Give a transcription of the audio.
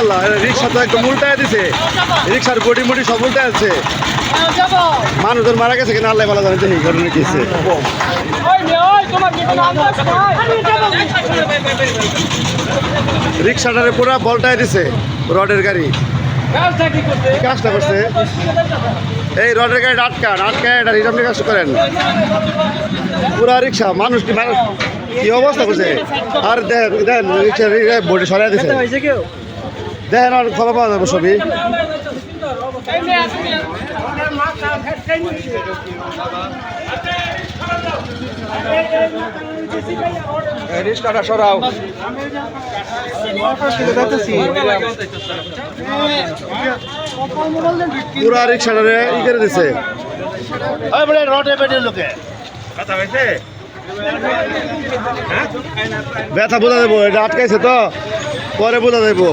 আল্লাহ রিক্সা তো একদম উল্টায় দিছে। রিক্সার বডি মুডি সব উল্টায় আছে। মানুষজন মারা গেছে কিনা আল্লাহ ভালো জানে দেখি ঘটনা কি রিক্সাটারে পুরো বলটায় দিছে রডের গাড়ি। কাজটা করছে। এই রডের গাড়ি আটকান, আটকায় এটা নিয়ে কাজ করেন। পুরা রিক্সা, মানুষ কি অবস্থা করছে? আর দেখেন দেখেন রিক্সা বডি সরাই দিছে। দেখেন আর খবর পাওয়া যাবে সবই। রিক্সাটা সরাও পুরা রিক্সাটারে ই করে দিছে। রটে পেটের লোকে। ব্যথা বোঝা দেবো এটা আটকাইছে তো পরে বোঝা দেবো